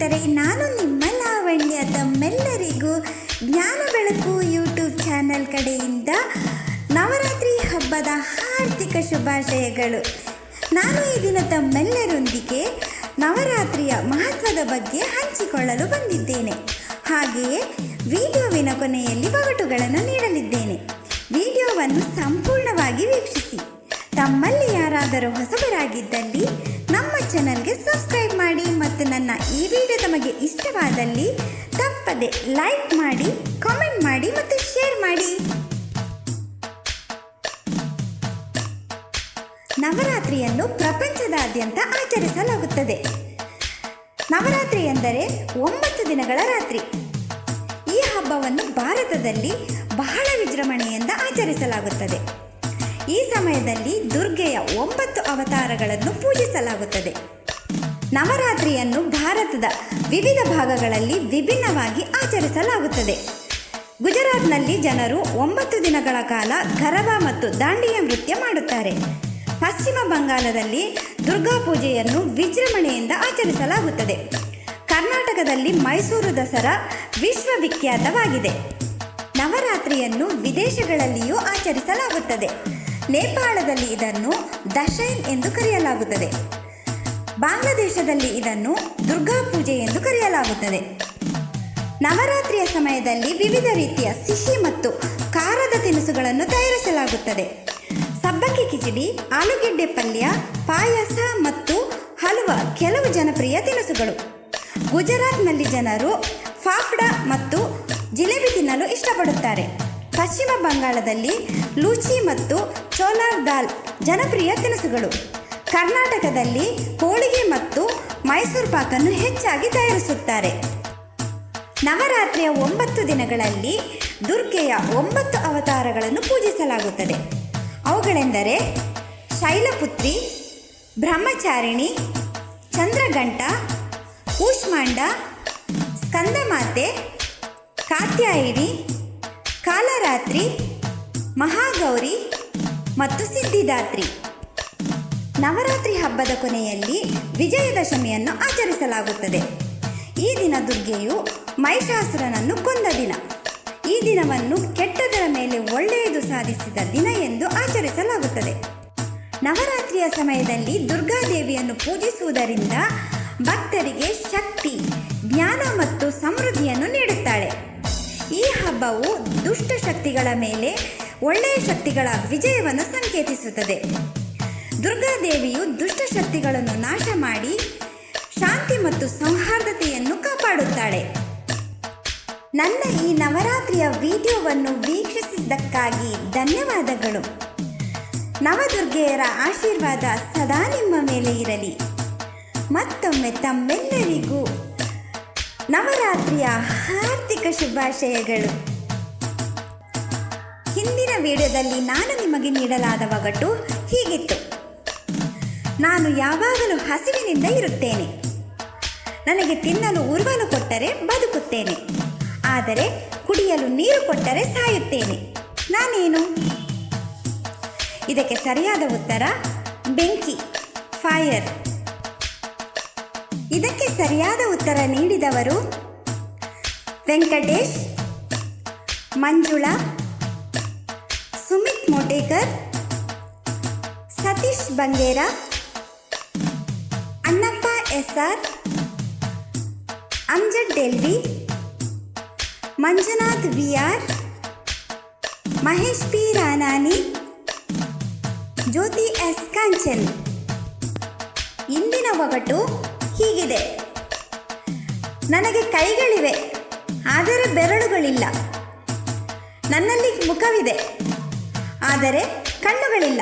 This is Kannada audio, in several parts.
ಸ್ನೇಹಿತರೆ, ನಾನು ನಿಮ್ಮ ಲಾವಣ್ಯ ತಮ್ಮೆಲ್ಲರಿಗೂ ಜ್ಞಾನ ಬೆಳಕು ಯೂಟ್ಯೂಬ್ ಚಾನಲ್ ಕಡೆಯಿಂದ ನವರಾತ್ರಿ ಹಬ್ಬದ ಹಾರ್ದಿಕ ಶುಭಾಶಯಗಳು. ನಾನು ಈ ದಿನ ತಮ್ಮೆಲ್ಲರೊಂದಿಗೆ ನವರಾತ್ರಿಯ ಮಹತ್ವದ ಬಗ್ಗೆ ಹಂಚಿಕೊಳ್ಳಲು ಬಂದಿದ್ದೇನೆ. ಹಾಗೆಯೇ ವಿಡಿಯೋವಿನ ಕೊನೆಯಲ್ಲಿ ಒಗಟುಗಳನ್ನು ನೀಡಲಿದ್ದೇನೆ. ವಿಡಿಯೋವನ್ನು ಸಂಪೂರ್ಣವಾಗಿ ವೀಕ್ಷಿಸಿ. ತಮ್ಮಲ್ಲಿ ಯಾರಾದರೂ ಹೊಸಬರಾಗಿದ್ದಲ್ಲಿ ನಮ್ಮ ಚಾನಲ್ಗೆ ಸಬ್ಸ್ಕ್ರೈಬ್ ಮಾಡಿ ವಿಡಿಯೋ ತಮಗೆ ಇಷ್ಟವಾದಲ್ಲಿ ತಪ್ಪದೆ ಲೈಕ್ ಮಾಡಿ ಕಾಮೆಂಟ್ ಮಾಡಿ ಮತ್ತು ಶೇರ್ ಮಾಡಿ. ನವರಾತ್ರಿಯನ್ನು ಪ್ರಪಂಚದಾದ್ಯಂತ ಆಚರಿಸಲಾಗುತ್ತದೆ. ನವರಾತ್ರಿ ಎಂದರೆ ಒಂಬತ್ತು ದಿನಗಳ ರಾತ್ರಿ. ಈ ಹಬ್ಬವನ್ನು ಭಾರತದಲ್ಲಿ ಬಹಳ ವಿಜೃಂಭಣೆಯಿಂದ ಆಚರಿಸಲಾಗುತ್ತದೆ. ಈ ಸಮಯದಲ್ಲಿ ದುರ್ಗೆಯ ಒಂಬತ್ತು ಅವತಾರಗಳನ್ನು ಪೂಜಿಸಲಾಗುತ್ತದೆ. ನವರಾತ್ರಿಯನ್ನು ಭಾರತದ ವಿವಿಧ ಭಾಗಗಳಲ್ಲಿ ವಿಭಿನ್ನವಾಗಿ ಆಚರಿಸಲಾಗುತ್ತದೆ. ಗುಜರಾತ್ನಲ್ಲಿ ಜನರು ಒಂಬತ್ತು ದಿನಗಳ ಕಾಲ ಗರಬಾ ಮತ್ತು ದಾಂಡಿಯ ನೃತ್ಯ ಮಾಡುತ್ತಾರೆ. ಪಶ್ಚಿಮ ಬಂಗಾಳದಲ್ಲಿ ದುರ್ಗಾ ಪೂಜೆಯನ್ನು ವಿಜೃಂಭಣೆಯಿಂದ ಆಚರಿಸಲಾಗುತ್ತದೆ. ಕರ್ನಾಟಕದಲ್ಲಿ ಮೈಸೂರು ದಸರಾ ವಿಶ್ವವಿಖ್ಯಾತವಾಗಿದೆ. ನವರಾತ್ರಿಯನ್ನು ವಿದೇಶಗಳಲ್ಲಿಯೂ ಆಚರಿಸಲಾಗುತ್ತದೆ. ನೇಪಾಳದಲ್ಲಿ ಇದನ್ನು ದಶೈನ್ ಎಂದು ಕರೆಯಲಾಗುತ್ತದೆ. ಬಾಂಗ್ಲಾದೇಶದಲ್ಲಿ ಇದನ್ನು ದುರ್ಗಾ ಪೂಜೆ ಎಂದು ಕರೆಯಲಾಗುತ್ತದೆ. ನವರಾತ್ರಿಯ ಸಮಯದಲ್ಲಿ ವಿವಿಧ ರೀತಿಯ ಸಿಹಿ ಮತ್ತು ಖಾರದ ತಿನಿಸುಗಳನ್ನು ತಯಾರಿಸಲಾಗುತ್ತದೆ. ಸಬ್ಬಕ್ಕಿ ಕಿಚಡಿ, ಆಲೂಗೆಡ್ಡೆ ಪಲ್ಯ, ಪಾಯಸ ಮತ್ತು ಹಲವ ಕೆಲವು ಜನಪ್ರಿಯ ತಿನಿಸುಗಳು. ಗುಜರಾತ್ನಲ್ಲಿ ಜನರು ಫಾಫ್ಡಾ ಮತ್ತು ಜಿಲೇಬಿ ತಿನ್ನಲು ಇಷ್ಟಪಡುತ್ತಾರೆ. ಪಶ್ಚಿಮ ಬಂಗಾಳದಲ್ಲಿ ಲೂಚಿ ಮತ್ತು ಚೋಲಾರ್ ದಾಲ್ ಜನಪ್ರಿಯ ತಿನಿಸುಗಳು. ಕರ್ನಾಟಕದಲ್ಲಿ ಹೋಳಿಗೆ ಮತ್ತು ಮೈಸೂರು ಪಾಕನ್ನು ಹೆಚ್ಚಾಗಿ ತಯಾರಿಸುತ್ತಾರೆ. ನವರಾತ್ರಿಯ ಒಂಬತ್ತು ದಿನಗಳಲ್ಲಿ ದುರ್ಗೆಯ ಒಂಬತ್ತು ಅವತಾರಗಳನ್ನು ಪೂಜಿಸಲಾಗುತ್ತದೆ. ಅವುಗಳೆಂದರೆ ಶೈಲಪುತ್ರಿ, ಬ್ರಹ್ಮಚಾರಿಣಿ ಚಂದ್ರಗಂಟ ಕೂಷ್ಮಾಂಡ, ಸ್ಕಂದಮಾತೆ, ಕಾತ್ಯಾಯಿನಿ, ಕಾಲರಾತ್ರಿ, ಮಹಾಗೌರಿ ಮತ್ತು ಸಿದ್ಧಿದಾತ್ರಿ. ನವರಾತ್ರಿ ಹಬ್ಬದ ಕೊನೆಯಲ್ಲಿ ವಿಜಯದಶಮಿಯನ್ನು ಆಚರಿಸಲಾಗುತ್ತದೆ. ಈ ದಿನ ದುರ್ಗೆಯು ಮಹಿಷಾಸುರನನ್ನು ಕೊಂದ ದಿನ. ಈ ದಿನವನ್ನು ಕೆಟ್ಟದರ ಮೇಲೆ ಒಳ್ಳೆಯದು ಸಾಧಿಸಿದ ದಿನ ಎಂದು ಆಚರಿಸಲಾಗುತ್ತದೆ. ನವರಾತ್ರಿಯ ಸಮಯದಲ್ಲಿ ದುರ್ಗಾದೇವಿಯನ್ನು ಪೂಜಿಸುವುದರಿಂದ ಭಕ್ತರಿಗೆ ಶಕ್ತಿ, ಜ್ಞಾನ ಮತ್ತು ಸಮೃದ್ಧಿಯನ್ನು ನೀಡುತ್ತಾಳೆ. ಈ ಹಬ್ಬವು ದುಷ್ಟ ಶಕ್ತಿಗಳ ಮೇಲೆ ಒಳ್ಳೆಯ ಶಕ್ತಿಗಳ ವಿಜಯವನ್ನು ಸಂಕೇತಿಸುತ್ತದೆ. ದುರ್ಗಾದೇವಿಯು ದುಷ್ಟಶಕ್ತಿಗಳನ್ನು ನಾಶ ಮಾಡಿ ಶಾಂತಿ ಮತ್ತು ಸೌಹಾರ್ದತೆಯನ್ನು ಕಾಪಾಡುತ್ತಾಳೆ. ನನ್ನ ಈ ನವರಾತ್ರಿಯ ವಿಡಿಯೋವನ್ನು ವೀಕ್ಷಿಸಿದ್ದಕ್ಕಾಗಿ ಧನ್ಯವಾದಗಳು. ನವದುರ್ಗೆಯರ ಆಶೀರ್ವಾದ ಸದಾ ನಿಮ್ಮ ಮೇಲೆ ಇರಲಿ. ಮತ್ತೊಮ್ಮೆ ತಮ್ಮೆಲ್ಲರಿಗೂ ನವರಾತ್ರಿಯ ಹಾರ್ದಿಕ ಶುಭಾಶಯಗಳು. ಹಿಂದಿನ ವಿಡಿಯೋದಲ್ಲಿ ನಾನು ನಿಮಗೆ ನೀಡಲಾದ ಒಗಟು ಹೀಗಿತ್ತು. ನಾನು ಯಾವಾಗಲೂ ಹಸಿವಿನಿಂದ ಇರುತ್ತೇನೆ. ನನಗೆ ತಿನ್ನಲು ಉರ್ವನು ಕೊಟ್ಟರೆ ಬದುಕುತ್ತೇನೆ. ಆದರೆ ಕುಡಿಯಲು ನೀರು ಕೊಟ್ಟರೆ ಸಾಯುತ್ತೇನೆ. ನಾನೇನು? ಇದಕ್ಕೆ ಸರಿಯಾದ ಉತ್ತರ, ಬೆಂಕಿ, ಫೈರ್. ಇದಕ್ಕೆ ಸರಿಯಾದ ಉತ್ತರ ನೀಡಿದವರು Venkatesh, Manjula, Sumit Motekar, Satish Bangera S R Delvi, Manjunath V R Mahesh P Ranani Jyothi S Kanchan. ಇಂದಿನ ಒಗಟು ಹೀಗಿದೆ. ನನಗೆ ಕೈಗಳಿವೆ, ಆದರೆ ಬೆರಳುಗಳಿಲ್ಲ. ನನ್ನಲ್ಲಿ ಮುಖವಿದೆ, ಆದರೆ ಕಣ್ಣುಗಳಿಲ್ಲ.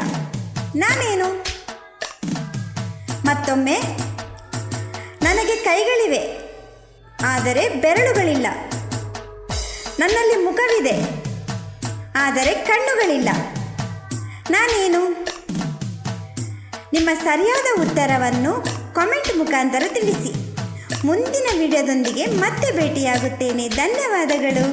ನಾನೇನು? ಮತ್ತೊಮ್ಮೆ ನನಗೆ ಕೈಗಳಿವೆ, ಆದರೆ ಬೆರಳುಗಳಿಲ್ಲ. ನನ್ನಲ್ಲಿ ಮುಖವಿದೆ, ಆದರೆ ಕಣ್ಣುಗಳಿಲ್ಲ. ನಾನೇನು? ನಿಮ್ಮ ಸರಿಯಾದ ಉತ್ತರವನ್ನು ಕಾಮೆಂಟ್ ಮುಖಾಂತರ ತಿಳಿಸಿ. ಮುಂದಿನ ವಿಡಿಯೋದೊಂದಿಗೆ ಮತ್ತೆ ಭೇಟಿಯಾಗುತ್ತೇನೆ. ಧನ್ಯವಾದಗಳು.